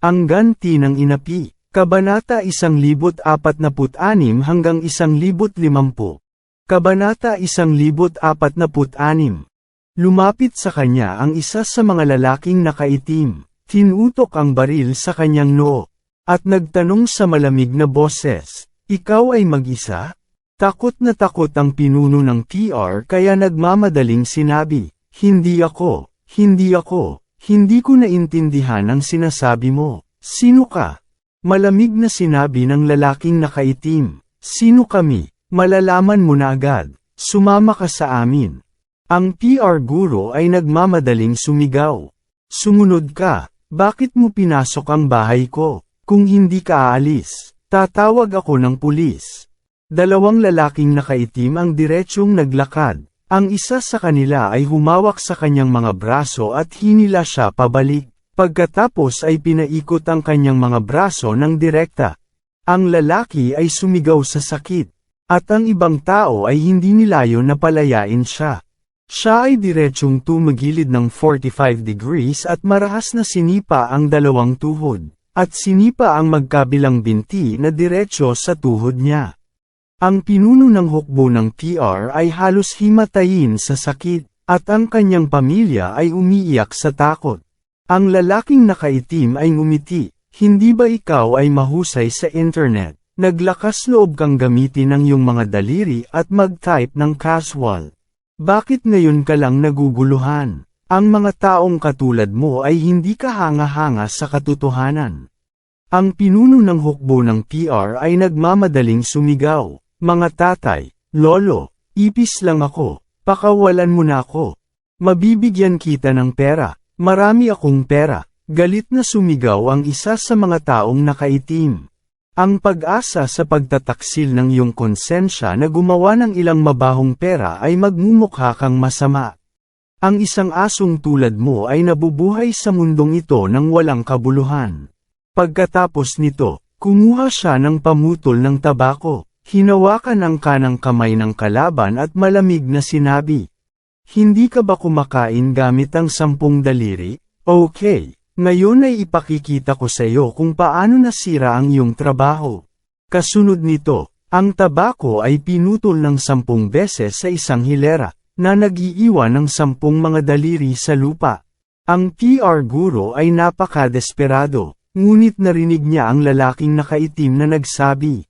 Ang ganti ng inapi, Kabanata 1046 hanggang 1050. Kabanata 1046 Lumapit sa kanya ang isa sa mga lalaking nakaitim, tinutok ang baril sa kanyang noo, at nagtanong sa malamig na boses, Ikaw ay mag-isa? Takot na takot ang pinuno ng PR kaya nagmamadaling sinabi, Hindi ako, hindi ako, hindi ko naintindihan ang sinasabi mo. Sino ka? Malamig na sinabi ng lalaking nakaitim. Sino kami? Malalaman mo na agad. Sumama ka sa amin. Ang PR guro ay nagmamadaling sumigaw. Sumunod ka. Bakit mo pinasok ang bahay ko? Kung hindi ka aalis, tatawag ako ng pulis. Dalawang lalaking nakaitim ang diretsyong naglakad. Ang isa sa kanila ay humawak sa kanyang mga braso at hinila siya pabalik. Pagkatapos ay pinaikot ang kanyang mga braso ng direkta. Ang lalaki ay sumigaw sa sakit. At ang ibang tao ay hindi nilayo na palayain siya. Siya ay diretsyong tumagilid ng 45 degrees at marahas na sinipa ang dalawang tuhod. At sinipa ang magkabilang binti na diretsyo sa tuhod niya. Ang pinuno ng hukbo ng PR ay halos himatayin sa sakit, at ang kanyang pamilya ay umiiyak sa takot. Ang lalaking nakaitim ay ngumiti, hindi ba ikaw ay mahusay sa internet? Naglakas loob kang gamitin ang iyong mga daliri at mag-type ng casual. Bakit ngayon ka lang naguguluhan? Ang mga taong katulad mo ay hindi kahanga-hanga sa katotohanan. Ang pinuno ng hukbo ng PR ay nagmamadaling sumigaw. Mga tatay, lolo, ipis lang ako, pakawalan mo na ako. Mabibigyan kita ng pera. Marami akong pera. Galit na sumigaw ang isa sa mga taong nakaitim. Ang pag-asa sa pagtataksil ng iyong konsensya na gumawa ng ilang mabahong pera ay magmumukha kang masama. Ang isang asong tulad mo ay nabubuhay sa mundong ito ng walang kabuluhan. Pagkatapos nito, kumuha siya ng pamutol ng tabako, hinawakan ang kanang kamay ng kalaban at malamig na sinabi, hindi ka ba kumakain gamit ang sampung daliri? Okay, ngayon ay ipakikita ko sa iyo kung paano nasira ang iyong trabaho. Kasunod nito, ang tabako ay pinutol ng sampung beses sa isang hilera, na nagiiwan ng sampung mga daliri sa lupa. Ang PR guro ay napaka-desperado, ngunit narinig niya ang lalaking nakaitim na nagsabi.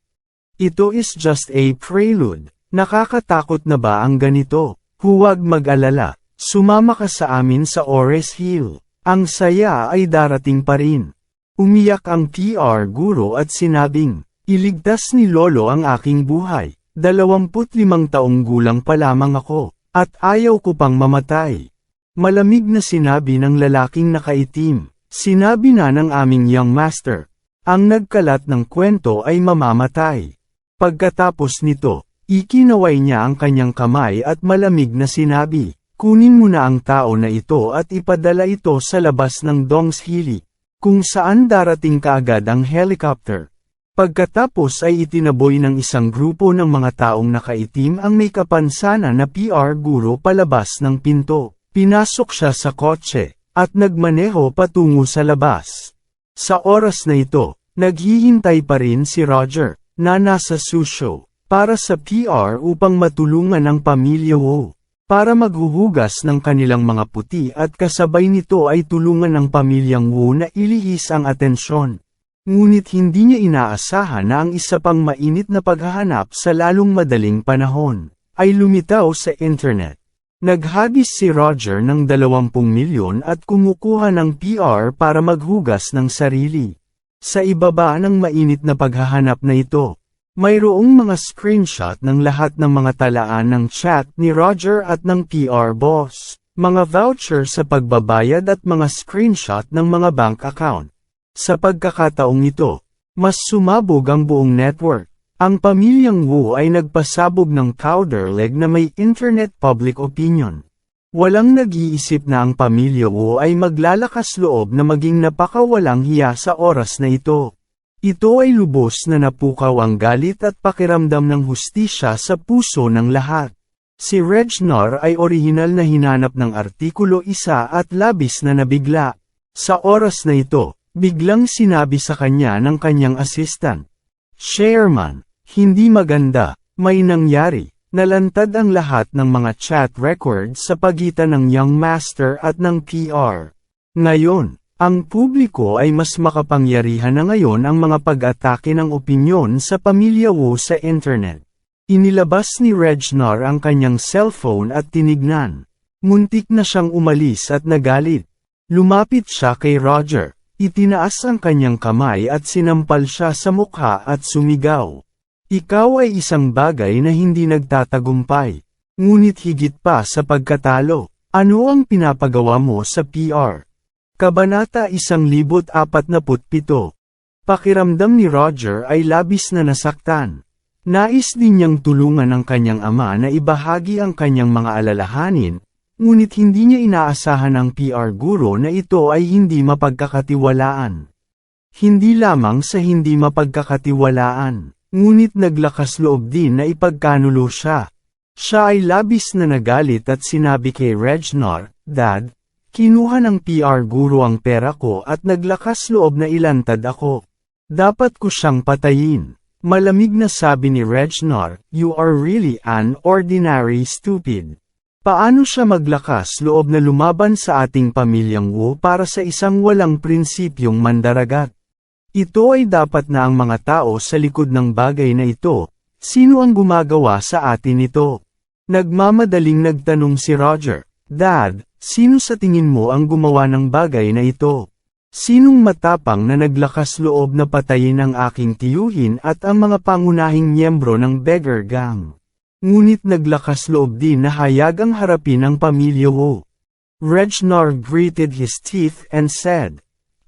Ito is just a prelude, nakakatakot na ba ang ganito? Huwag mag-alala, sumama ka sa amin sa Ores Hill. Ang saya ay darating pa rin. Umiyak ang PR guro at sinabing, iligtas ni Lolo ang aking buhay. 25 taong gulang pa lamang ako, at ayaw ko pang mamatay. Malamig na sinabi ng lalaking nakaitim, sinabi na ng aming young master. Ang nagkalat ng kwento ay mamamatay. Pagkatapos nito, Ikinaway niya ang kanyang kamay at malamig na sinabi, kunin mo na ang tao na ito at ipadala ito sa labas ng Dongs Hili, kung saan darating kaagad ang helicopter. Pagkatapos ay itinaboy ng isang grupo ng mga taong nakaitim ang may kapansana na PR guro palabas ng pinto. Pinasok siya sa kotse, at nagmaneho patungo sa labas. Sa oras na ito, naghihintay pa rin si Roger, na nasa susyo para sa PR upang matulungan ang pamilya Wu. Para maghuhugas ng kanilang mga puti at kasabay nito ay tulungan ng pamilyang Wu na ilihis ang atensyon. Ngunit hindi niya inaasahan na ang isa pang mainit na paghahanap sa lalong madaling panahon, ay lumitaw sa internet. Naghagis si Roger ng 20 milyon at kumukuha ng PR para maghugas ng sarili. Sa ibaba ng mainit na paghahanap na ito, mayroong mga screenshot ng lahat ng mga talaan ng chat ni Roger at ng PR boss, mga voucher sa pagbabayad at mga screenshot ng mga bank account. Sa pagkakataong ito, mas sumabog ang buong network. Ang pamilyang Wu ay nagpasabog ng powder leg na may internet public opinion. Walang nag-iisip na ang pamilya Wu ay maglalakas loob na maging napakawalang hiya sa oras na ito. Ito ay lubos na napukaw ang galit at pakiramdam ng hustisya sa puso ng lahat. Si Regnor ay orihinal na hinanap ng Artikulo 1 at labis na nabigla. Sa oras na ito, biglang sinabi sa kanya ng kanyang assistant. Chairman, hindi maganda, may nangyari. Nalantad ang lahat ng mga chat records sa pagitan ng Young Master at ng PR. Ngayon, ang publiko ay mas makapangyarihan na ngayon ang mga pag-atake ng opinyon sa pamilya Wu sa internet. Inilabas ni Regnar ang kanyang cellphone at tinignan. Muntik na siyang umalis at nagalit. Lumapit siya kay Roger, itinaas ang kanyang kamay at sinampal siya sa mukha at sumigaw. Ikaw ay isang bagay na hindi nagtatagumpay. Ngunit higit pa sa pagkatalo, ano ang pinapagawa mo sa PR? Kabanata 1047 Pakiramdam ni Roger ay labis na nasaktan. Nais din niyang tulungan ang kanyang ama na ibahagi ang kanyang mga alalahanin, ngunit hindi niya inaasahan ang PR guro na ito ay hindi mapagkakatiwalaan. Hindi lamang sa hindi mapagkakatiwalaan. Ngunit naglakas loob din na ipagkanulo siya. Siya ay labis na nagalit at sinabi kay Regnor, Dad, kinuha ng PR guru ang pera ko at naglakas loob na ilantad ako. Dapat ko siyang patayin. Malamig na sabi ni Regnor, You are really an ordinary stupid. Paano siya maglakas loob na lumaban sa ating pamilyang Wu para sa isang walang prinsipyong mandaragat? Ito ay dapat na ang mga tao sa likod ng bagay na ito, sino ang gumagawa sa atin ito? Nagmamadaling nagtanong si Roger, Dad, sino sa tingin mo ang gumawa ng bagay na ito? Sinong matapang na naglakas loob na patayin ang aking tiyuhin at ang mga pangunahing miyembro ng beggar gang? Ngunit naglakas loob din na hayagang harapin ang pamilya Wu. Regnor gritted his teeth and said,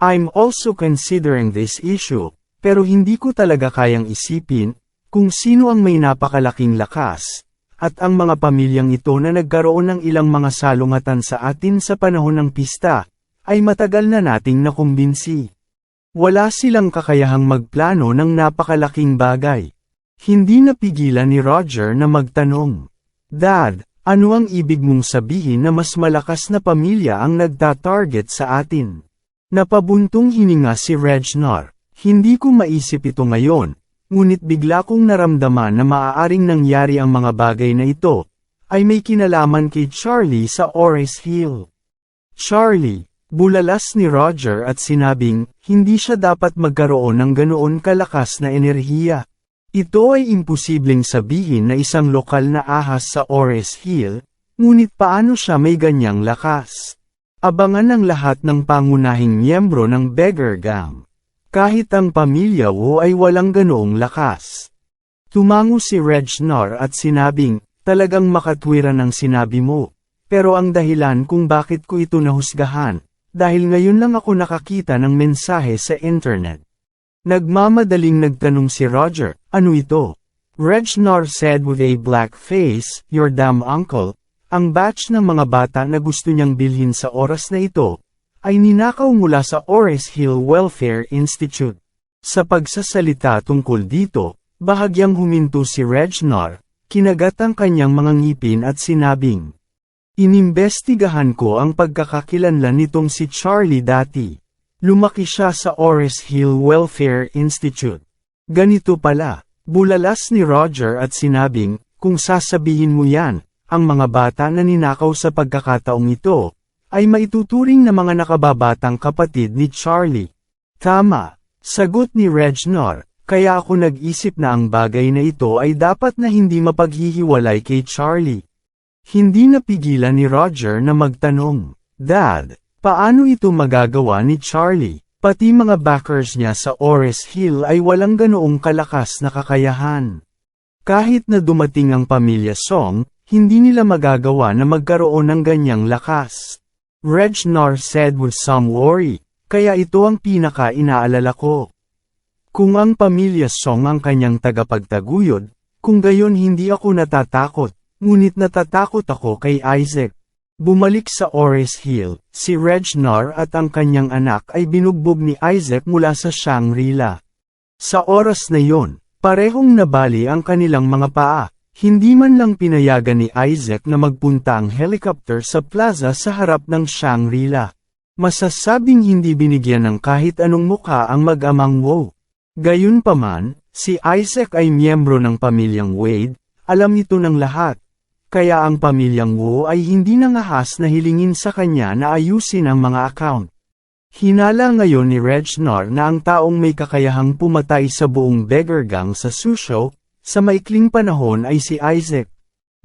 I'm also considering this issue, pero hindi ko talaga kayang isipin, kung sino ang may napakalaking lakas, at ang mga pamilyang ito na nagkaroon ng ilang mga salungatan sa atin sa panahon ng pista, ay matagal na nating nakumbinsi. Wala silang kakayahang magplano ng napakalaking bagay. Hindi napigilan ni Roger na magtanong, Dad, ano ang ibig mong sabihin na mas malakas na pamilya ang nagta-target sa atin? Napabuntong hininga si Regnor. Hindi ko maisip ito ngayon, ngunit bigla kong naramdaman na maaaring nangyari ang mga bagay na ito, ay may kinalaman kay Charlie sa Ores Hill. Charlie, bulalas ni Roger at sinabing, hindi siya dapat magkaroon ng ganoon kalakas na enerhiya. Ito ay imposibleng sabihin na isang lokal na ahas sa Ores Hill, ngunit paano siya may ganyang lakas? Abangan ng lahat ng pangunahing miyembro ng beggar gang. Kahit ang pamilya Wu ay walang ganoong lakas. Tumango si Regnor at sinabing, talagang makatwiran ang sinabi mo. Pero ang dahilan kung bakit ko ito nahusgahan, dahil ngayon lang ako nakakita ng mensahe sa internet. Nagmamadaling nagtanong si Roger, ano ito? Regnor said with a black face, your damn uncle, ang batch ng mga bata na gusto niyang bilhin sa oras na ito, ay ninakaw mula sa Ores Hill Welfare Institute. Sa pagsasalita tungkol dito, bahagyang huminto si Regnor, kinagat ang kanyang mga ngipin at sinabing, Inimbestigahan ko ang pagkakakilanlan nitong si Charlie dati. Lumaki siya sa Ores Hill Welfare Institute. Ganito pala, bulalas ni Roger at sinabing, kung sasabihin mo yan, ang mga bata na ninakaw sa pagkakataong ito, ay maituturing na mga nakababatang kapatid ni Charlie. Tama, sagot ni Regnor, kaya ako nag-isip na ang bagay na ito ay dapat na hindi mapaghihiwalay kay Charlie. Hindi napigilan ni Roger na magtanong, Dad, paano ito magagawa ni Charlie? Pati mga backers niya sa Ores Hill ay walang ganoong kalakas na kakayahan. Kahit na dumating ang pamilya Song, hindi nila magagawa na magkaroon ng ganyang lakas. Regnor said with some worry, kaya ito ang pinaka-inaalala ko. Kung ang pamilya Song ang kanyang tagapagtaguyod, kung gayon hindi ako natatakot, ngunit natatakot ako kay Isaac. Bumalik sa Ores Hill, si Regnar at ang kanyang anak ay binugbog ni Isaac mula sa Shangri-La. Sa oras na yon, parehong nabali ang kanilang mga paa. Hindi man lang pinayagan ni Isaac na magpunta ang helicopter sa plaza sa harap ng Shangri-La. Masasabing hindi binigyan ng kahit anong mukha ang mag-amang Wu. Gayunpaman, si Isaac ay miyembro ng pamilyang Wade, alam ito ng lahat. Kaya ang pamilyang Wu ay hindi nangahas na hilingin sa kanya na ayusin ang mga account. Hinala ngayon ni Regnar na ang taong may kakayahang pumatay sa buong beggar gang sa Susho, sa maikling panahon ay si Isaac.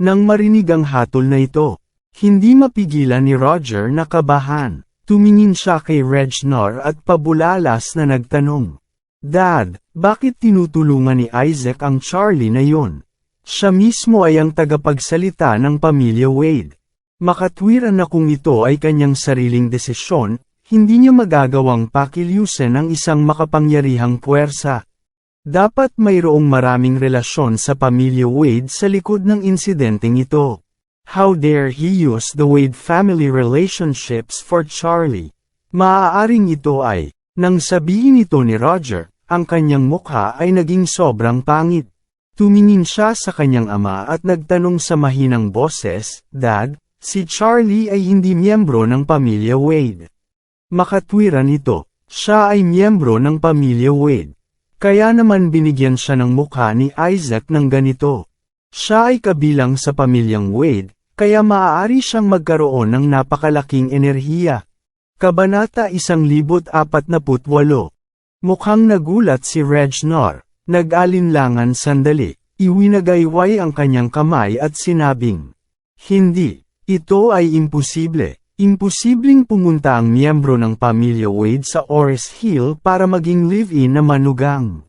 Nang marinig ang hatol na ito, hindi mapigilan ni Roger na kabahan. Tumingin siya kay Regnar at pabulalas na nagtanong. Dad, bakit tinutulungan ni Isaac ang Charlie na yon? Siya mismo ay ang tagapagsalita ng pamilya Wade. Makatwiran na kung ito ay kanyang sariling desisyon, hindi niya magagawang pakilyusin ang isang makapangyarihang puwersa. Dapat mayroong maraming relasyon sa pamilya Wade sa likod ng insidenteng ito. How dare he use the Wade family relationships for Charlie? Maaaring ito ay, nang sabihin ito ni Roger, ang kanyang mukha ay naging sobrang pangit. Tumingin siya sa kanyang ama at nagtanong sa mahinang boses, Dad, si Charlie ay hindi miyembro ng pamilya Wade. Makatwiran ito, siya ay miyembro ng pamilya Wade. Kaya naman binigyan siya ng mukha ni Isaac ng ganito. Siya ay kabilang sa pamilyang Wade, kaya maaari siyang magkaroon ng napakalaking enerhiya. Kabanata 1048 Mukhang nagulat si Regnar, nag-alinlangan sandali, iwinagayway ang kanyang kamay at sinabing, Hindi, ito ay imposible. Imposibleng pumunta ang miyembro ng pamilya Wade sa Ores Hill para maging live-in na manugang.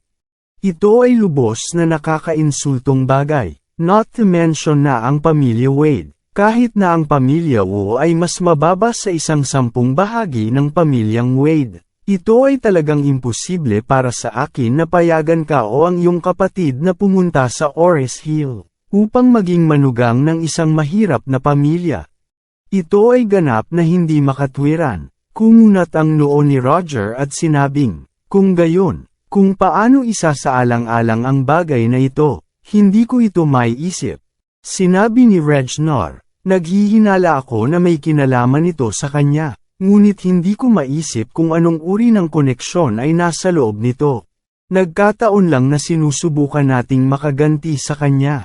Ito ay lubos na nakakainsultong bagay, not to mention na ang pamilya Wade, kahit na ang pamilya Wu ay mas mababa sa isang sampung bahagi ng pamilyang Wade. Ito ay talagang imposible para sa akin na payagan ka o ang iyong kapatid na pumunta sa Ores Hill, upang maging manugang ng isang mahirap na pamilya. Ito ay ganap na hindi makatwiran. Kumunat ang noo ni Roger at sinabing, kung gayon, kung paano isa sa alang-alang ang bagay na ito, hindi ko ito maiisip. Sinabi ni Regnar, naghihinala ako na may kinalaman ito sa kanya, ngunit hindi ko maisip kung anong uri ng koneksyon ay nasa loob nito. Nagkataon lang na sinusubukan nating makaganti sa kanya.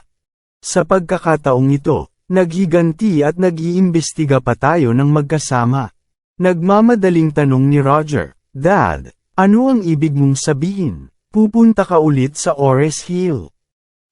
Sa pagkakataong ito, Naghiganti at nag-iimbestiga pa tayo ng magkasama. Nagmamadaling tanong ni Roger, Dad, ano ang ibig mong sabihin? Pupunta ka ulit sa Ores Hill.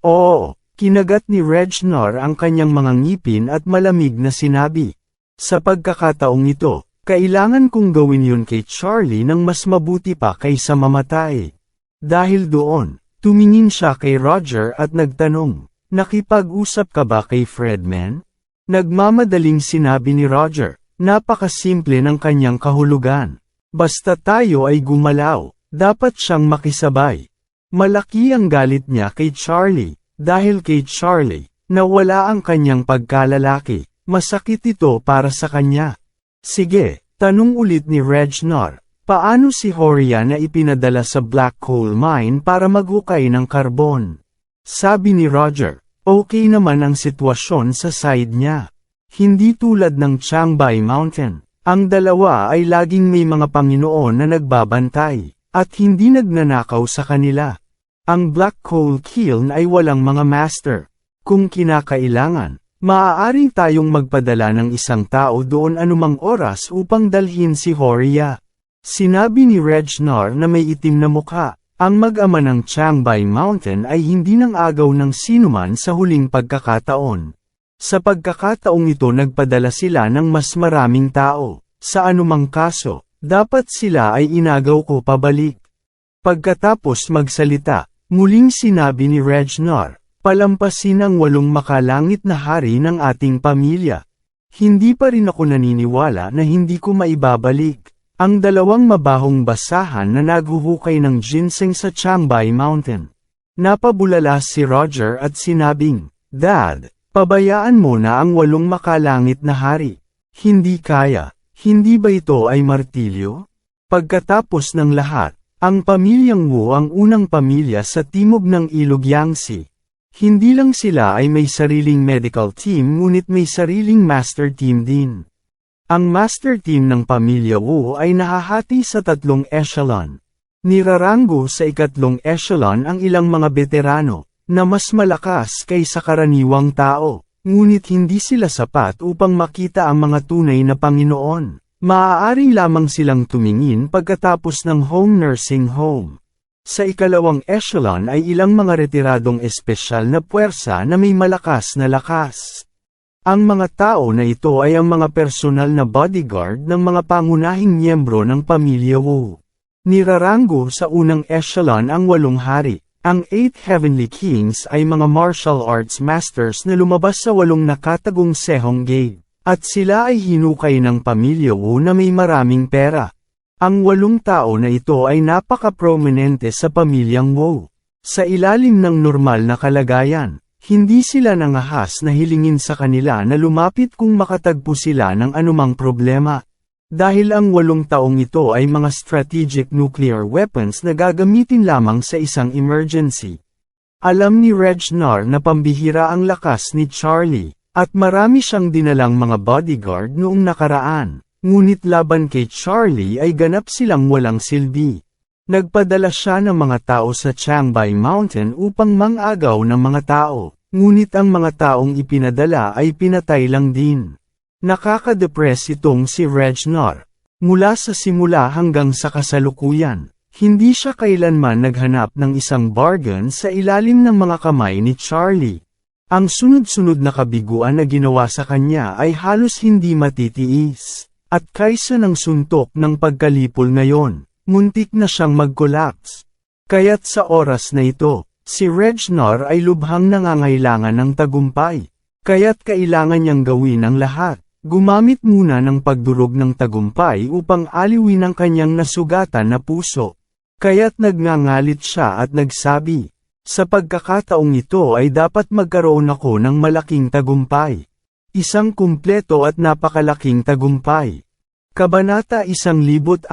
Oo, kinagat ni Regnar ang kanyang mga ngipin at malamig na sinabi. Sa pagkakataong ito, kailangan kong gawin yun kay Charlie nang mas mabuti pa kaysa mamatay. Dahil doon, tumingin siya kay Roger at nagtanong, Nakipag-usap ka ba kay Fredman? Nagmamadaling sinabi ni Roger, napakasimple ng kanyang kahulugan. Basta tayo ay gumalaw, dapat siyang makisabay. Malaki ang galit niya kay Charlie, dahil kay Charlie, nawala ang kanyang pagkalalaki, masakit ito para sa kanya. Sige, tanong ulit ni Regnar, paano si Horia na ipinadala sa black coal mine para maghukay ng karbon? Sabi ni Roger, okay naman ang sitwasyon sa side niya. Hindi tulad ng Chiangbai Mountain. Ang dalawa ay laging may mga Panginoon na nagbabantay, at hindi nagnanakaw sa kanila. Ang black coal kiln ay walang mga master. Kung kinakailangan, maaari tayong magpadala ng isang tao doon anumang oras upang dalhin si Horia. Sinabi ni Regnar na may itim na mukha, ang mag-ama ng Chiangbai Mountain ay hindi nang agaw ng sinuman sa huling pagkakataon. Sa pagkakataong ito nagpadala sila ng mas maraming tao. Sa anumang kaso, dapat sila ay inagaw ko pabalik. Pagkatapos magsalita, muling sinabi ni Regnar, palampasin ang walong makalangit na hari ng ating pamilya. Hindi pa rin ako naniniwala na hindi ko maibabalik. Ang dalawang mabahong basahan na naghuhukay ng ginseng sa Changbay Mountain. Napabulala si Roger at sinabing, Dad, pabayaan mo na ang walong makalangit na hari. Hindi kaya, hindi ba ito ay martilyo? Pagkatapos ng lahat, ang pamilyang Wu ang unang pamilya sa timog ng Ilog Yangtze. Hindi lang sila ay may sariling medical team ngunit may sariling master team din. Ang master team ng pamilya Wu ay nahahati sa tatlong echelon. Nirarango sa ikatlong echelon ang ilang mga veterano, na mas malakas kaysa karaniwang tao, ngunit hindi sila sapat upang makita ang mga tunay na Panginoon. Maaari lamang silang tumingin pagkatapos ng home nursing home. Sa ikalawang echelon ay ilang mga retiradong espesyal na puwersa na may malakas na lakas. Ang mga tao na ito ay ang mga personal na bodyguard ng mga pangunahing miyembro ng pamilya Wu. Nirarango sa unang echelon ang walong hari. Ang Eight Heavenly Kings ay mga martial arts masters na lumabas sa walong nakatagong sehong gate. At sila ay hinukay ng pamilya Wu na may maraming pera. Ang walong tao na ito ay napaka-prominente sa pamilyang Wu. Sa ilalim ng normal na kalagayan, hindi sila nangahas na hilingin sa kanila na lumapit kung makatagpo sila ng anumang problema. Dahil ang walong taong ito ay mga strategic nuclear weapons na gagamitin lamang sa isang emergency. Alam ni Regnar na pambihira ang lakas ni Charlie, at marami siyang dinalang mga bodyguard noong nakaraan. Ngunit laban kay Charlie ay ganap silang walang silbi. Nagpadala siya ng mga tao sa Changbay Mountain upang mangagaw ng mga tao, ngunit ang mga taong ipinadala ay pinatay lang din. Nakaka-depress itong si Regnar. Mula sa simula hanggang sa kasalukuyan, hindi siya kailanman naghanap ng isang bargain sa ilalim ng mga kamay ni Charlie. Ang sunod-sunod na kabiguan na ginawa sa kanya ay halos hindi matitiis. At kaysa ng suntok ng pagkalipol ngayon, muntik na siyang mag-collapse. Kaya't sa oras na ito, si Regnar ay lubhang nangangailangan ng tagumpay. Kaya't kailangan niyang gawin ang lahat. Gumamit muna ng pagdurog ng tagumpay upang aliwin ang kanyang nasugatan na puso. Kaya't nagngangalit siya at nagsabi, sa pagkakataong ito ay dapat magkaroon ako ng malaking tagumpay. Isang kumpleto at napakalaking tagumpay. Kabanata 1049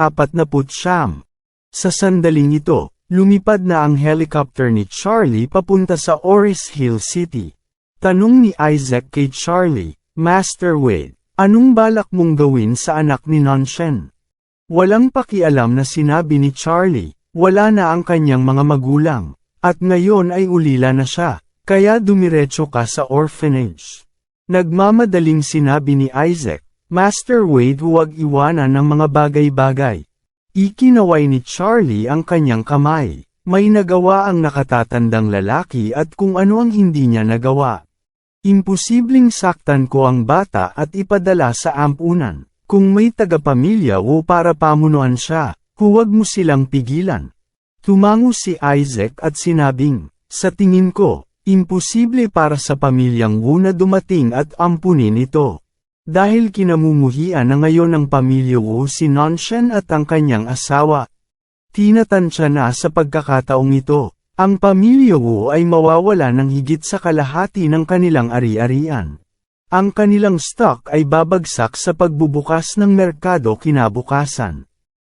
Sa sandaling ito, lumipad na ang helicopter ni Charlie papunta sa Oris Hill City. Tanong ni Isaac kay Charlie, Master Wade, anong balak mong gawin sa anak ni Nanshen? Walang pakialam na sinabi ni Charlie, wala na ang kanyang mga magulang, at ngayon ay ulila na siya, kaya dumiretso ka sa orphanage. Nagmamadaling sinabi ni Isaac, Master Wade huwag iwanan ng mga bagay-bagay. Ikinaway ni Charlie ang kanyang kamay. May nagawa ang nakatatandang lalaki at kung ano ang hindi niya nagawa. Imposibleng saktan ko ang bata at ipadala sa ampunan. Kung may tagapamilya o para pamunuan siya, huwag mo silang pigilan. Tumango si Isaac at sinabing, sa tingin ko, Imposible para sa pamilyang Wu na dumating at ampunin ito. Dahil kinamumuhian na ngayon ng pamilya Wu si Nanshen at ang kanyang asawa. Tinatansya na sa pagkakataong ito, ang pamilya Wu ay mawawala ng higit sa kalahati ng kanilang ari-arian. Ang kanilang stock ay babagsak sa pagbubukas ng merkado kinabukasan.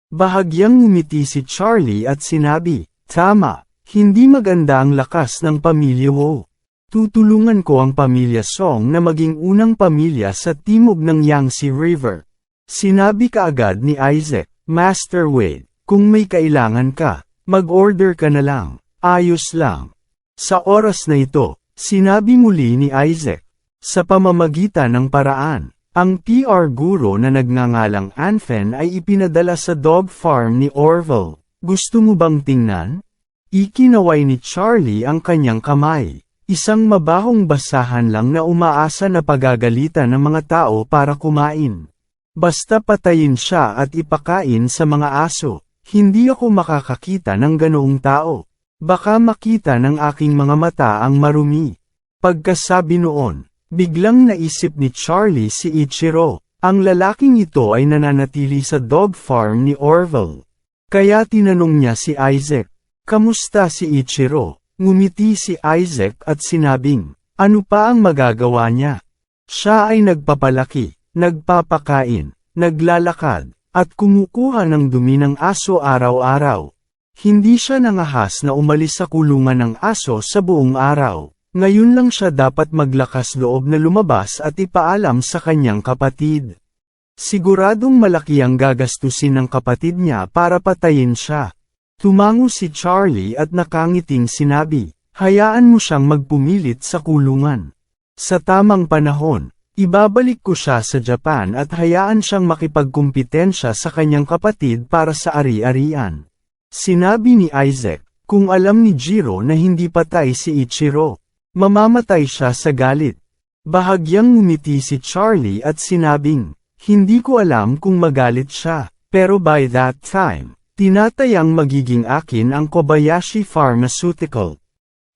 Bahagyang ngumiti si Charlie at sinabi, Tama, hindi maganda ang lakas ng pamilya Wo. Tutulungan ko ang pamilya Song na maging unang pamilya sa timog ng Yangtze River. Sinabi kaagad ni Isaac, Master Wade, kung may kailangan ka, mag-order ka na lang, ayos lang. Sa oras na ito, sinabi muli ni Isaac, sa pamamagitan ng paraan, ang PR guro na nagngangalang Anfen ay ipinadala sa dog farm ni Orville. Gusto mo bang tingnan? Ikinaway ni Charlie ang kanyang kamay. Isang mabahong basahan lang na umaasa na pagagalitan ng mga tao para kumain. Basta patayin siya at ipakain sa mga aso, hindi ako makakakita ng ganoong tao. Baka makita ng aking mga mata ang marumi. Pagkasabi noon, biglang naisip ni Charlie si Ichiro. Ang lalaking ito ay nananatili sa dog farm ni Orville. Kaya tinanong niya si Isaac, Kamusta si Ichiro? Ngumiti si Isaac at sinabing, ano pa ang magagawa niya? Siya ay nagpapalaki, nagpapakain, naglalakad, at kumukuha ng dumi ng aso araw-araw. Hindi siya nangahas na umalis sa kulungan ng aso sa buong araw. Ngayon lang siya dapat maglakas loob na lumabas at ipaalam sa kanyang kapatid. Siguradong malaki ang gagastusin ng kapatid niya para patayin siya. Tumango si Charlie at nakangiting sinabi, hayaan mo siyang magpumilit sa kulungan. Sa tamang panahon, ibabalik ko siya sa Japan at hayaan siyang makipagkumpetensya sa kanyang kapatid para sa ari-arian. Sinabi ni Isaac, kung alam ni Jiro na hindi patay si Ichiro, mamamatay siya sa galit. Bahagyang ngumiti si Charlie at sinabing, hindi ko alam kung magalit siya, pero by that time, tinatayang magiging akin ang Kobayashi Pharmaceutical.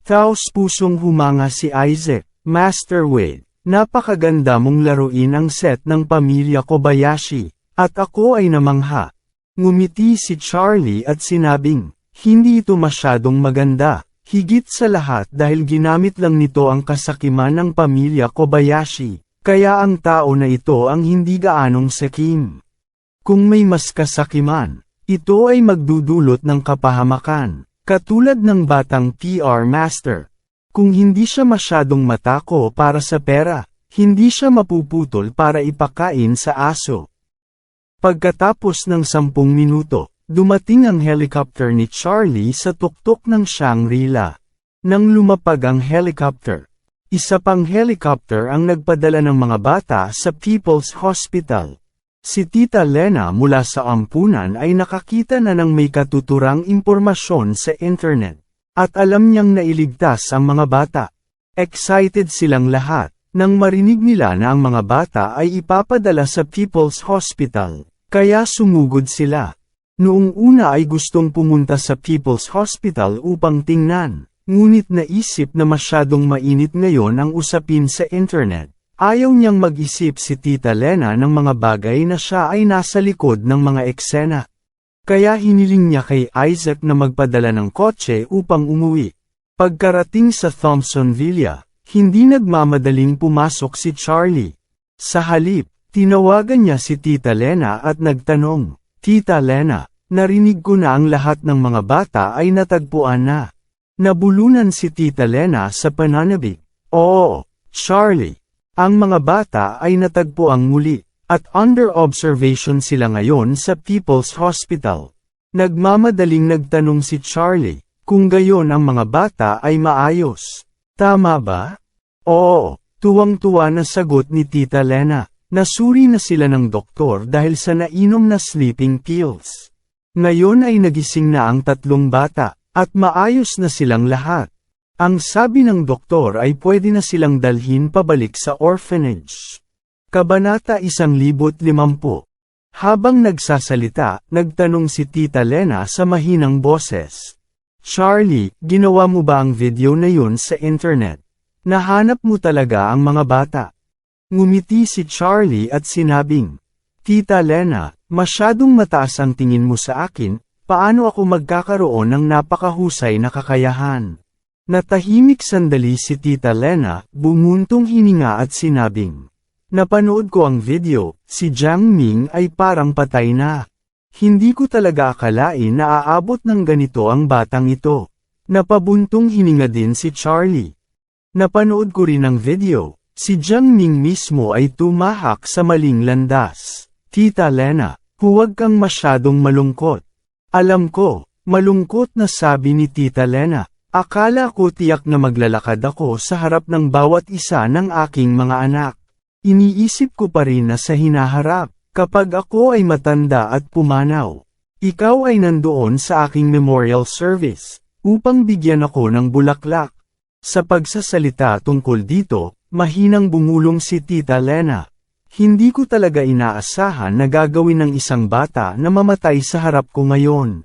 Taos pusong humanga si Isaac, Master Wade, napakaganda mong laruin ang set ng pamilya Kobayashi, at ako ay namangha. Ngumiti si Charlie at sinabing, hindi ito masyadong maganda, higit sa lahat dahil ginamit lang nito ang kasakiman ng pamilya Kobayashi, kaya ang tao na ito ang hindi gaanong sakim. Kung may mas kasakiman, ito ay magdudulot ng kapahamakan, katulad ng batang PR master. Kung hindi siya masyadong matako para sa pera, hindi siya mapuputol para ipakain sa aso. Pagkatapos ng sampung minuto, dumating ang helicopter ni Charlie sa tuktok ng Shangri-La. Nang lumapag ang helicopter, isa pang helicopter ang nagpadala ng mga bata sa People's Hospital. Si Tita Lena mula sa ampunan ay nakakita na ng may katuturang impormasyon sa internet. At alam niyang nailigtas ang mga bata. Excited silang lahat, nang marinig nila na ang mga bata ay ipapadala sa People's Hospital. Kaya sumugod sila. Noong una ay gustong pumunta sa People's Hospital upang tingnan, ngunit naisip na masyadong mainit ngayon ang usapin sa internet. Ayaw niyang mag-isip si Tita Lena ng mga bagay na siya ay nasa likod ng mga eksena. Kaya hiniling niya kay Isaac na magpadala ng kotse upang umuwi. Pagkarating sa Thompson Villa, hindi nagmamadaling pumasok si Charlie. Sa halip, tinawagan niya si Tita Lena at nagtanong, Tita Lena, narinig ko na ang lahat ng mga bata ay natagpuan na. Nabulunan si Tita Lena sa pananabik. Oo, Charlie. Ang mga bata ay natagpuang muli, at under observation sila ngayon sa People's Hospital. Nagmamadaling nagtanong si Charlie, kung gayon ang mga bata ay maayos. Tama ba? Oo, tuwang-tuwa na sagot ni Tita Lena. Nasuri na sila ng doktor dahil sa nainom na sleeping pills. Ngayon ay nagising na ang tatlong bata, at maayos na silang lahat. Ang sabi ng doktor ay pwede na silang dalhin pabalik sa orphanage. Kabanata 150 Habang nagsasalita, nagtanong si Tita Lena sa mahinang boses. Charlie, ginawa mo ba ang video na yun sa internet? Nahanap mo talaga ang mga bata. Ngumiti si Charlie at sinabing, Tita Lena, masyadong mataas ang tingin mo sa akin, paano ako magkakaroon ng napakahusay na kakayahan? Natahimik sandali si Tita Lena, bumuntong hininga at sinabing, Napanood ko ang video, si Jiang Ming ay parang patay na. Hindi ko talaga akalain na aabot ng ganito ang batang ito. Napabuntong hininga din si Charlie. Napanood ko rin ang video, si Jiang Ming mismo ay tumahak sa maling landas. Tita Lena, huwag kang masyadong malungkot. Alam ko, malungkot na sabi ni Tita Lena. Akala ko tiyak na maglalakad ako sa harap ng bawat isa ng aking mga anak. Iniisip ko pa rin na sa hinaharap, kapag ako ay matanda at pumanaw. Ikaw ay nandoon sa aking memorial service, upang bigyan ako ng bulaklak. Sa pagsasalita tungkol dito, mahinang bumulong si Tita Lena. Hindi ko talaga inaasahan na gagawin ng isang bata na mamatay sa harap ko ngayon.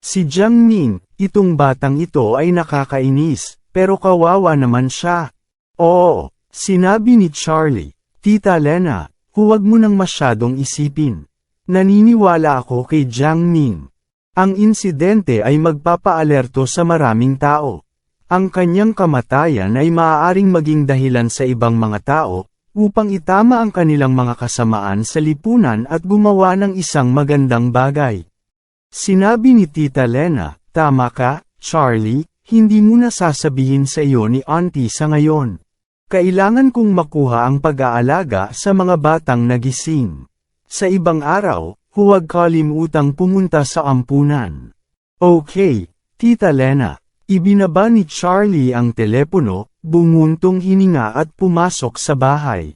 Si Jiang itong batang ito ay nakakainis, pero kawawa naman siya. Oo, sinabi ni Charlie. Tita Lena, huwag mo nang masyadong isipin. Naniniwala ako kay Jiang. Ang insidente ay magpapaalerto sa maraming tao. Ang kanyang kamatayan ay maaaring maging dahilan sa ibang mga tao, upang itama ang kanilang mga kasamaan sa lipunan at gumawa ng isang magandang bagay. Sinabi ni Tita Lena, tama ka, Charlie, hindi mo na sasabihin sa iyo ni Auntie sa ngayon. Kailangan kong makuha ang pag-aalaga sa mga batang nagising. Sa ibang araw, huwag kalimutang pumunta sa ampunan. Okay, Tita Lena. Ibinaba ni Charlie ang telepono, bumuntong hininga at pumasok sa bahay.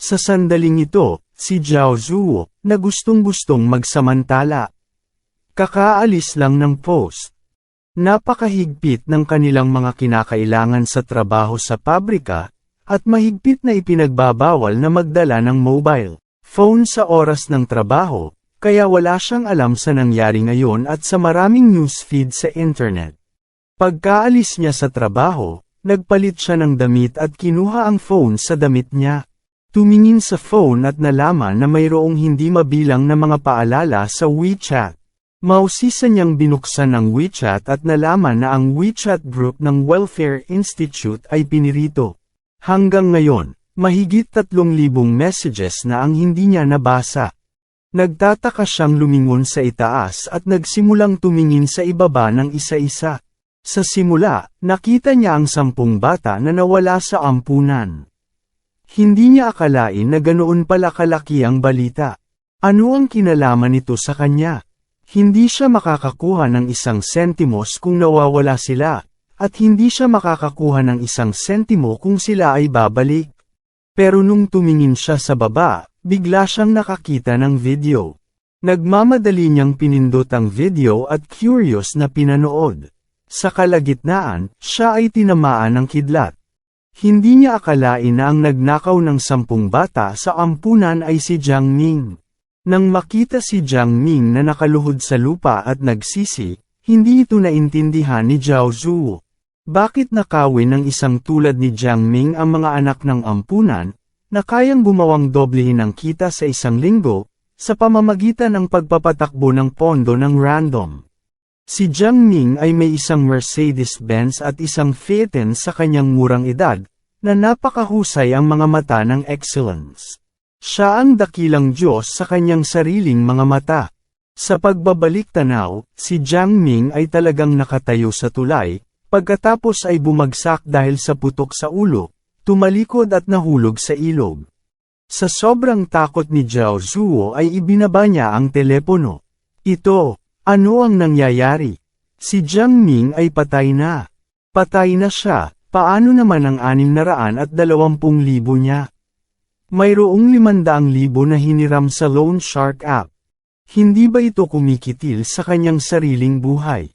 Sa sandaling ito, si Zhao Zuo, na gustong-gustong magsamantala. Kakaalis lang ng post. Napakahigpit ng kanilang mga kinakailangan sa trabaho sa pabrika, at mahigpit na ipinagbabawal na magdala ng mobile phone sa oras ng trabaho, kaya wala siyang alam sa nangyari ngayon at sa maraming newsfeed sa internet. Pagkaalis niya sa trabaho, nagpalit siya ng damit at kinuha ang phone sa damit niya. Tumingin sa phone at nalaman na mayroong hindi mabilang na mga paalala sa WeChat. Mausisa niyang binuksan ang WeChat at nalaman na ang WeChat group ng Welfare Institute ay pinirito. Hanggang ngayon, mahigit 3,000 messages na ang hindi niya nabasa. Nagtataka siyang lumingon sa itaas at nagsimulang tumingin sa ibaba ng isa-isa. Sa simula, nakita niya ang sampung bata na nawala sa ampunan. Hindi niya akalain na ganoon pala kalaki ang balita. Ano ang kinalaman nito sa kanya? Hindi siya makakakuha ng isang sentimos kung nawawala sila, at hindi siya makakakuha ng isang sentimo kung sila ay babalik. Pero nung tumingin siya sa baba, bigla siyang nakakita ng video. Nagmamadali niyang pinindot ang video at curious na pinanood. Sa kalagitnaan, siya ay tinamaan ng kidlat. Hindi niya akalain na ang nagnakaw ng sampung bata sa ampunan ay si Jiang Ming. Nang makita si Jiang Ming na nakaluhod sa lupa at nagsisi, hindi ito naintindihan ni Zhao Zhu. Bakit nakawin ng isang tulad ni Jiang Ming ang mga anak ng ampunan, na kayang bumawang doblehin ang kita sa isang linggo, sa pamamagitan ng pagpapatakbo ng pondo ng random? Si Jiang Ming ay may isang Mercedes-Benz at isang Phaeton sa kanyang murang edad, na napakahusay ang mga mata ng excellence. Siya ang dakilang Diyos sa kanyang sariling mga mata. Sa pagbabalik tanaw, si Jiang Ming ay talagang nakatayo sa tulay, pagkatapos ay bumagsak dahil sa putok sa ulo, tumalikod at nahulog sa ilog. Sa sobrang takot ni Zhao Zuo ay ibinaba niya ang telepono. Ito, ano ang nangyayari? Si Jiang Ming ay patay na. Patay na siya, paano naman ang 620,000 niya? Mayroong 500,000 na hiniram sa Loan Shark app. Hindi ba ito kumikitil sa kanyang sariling buhay?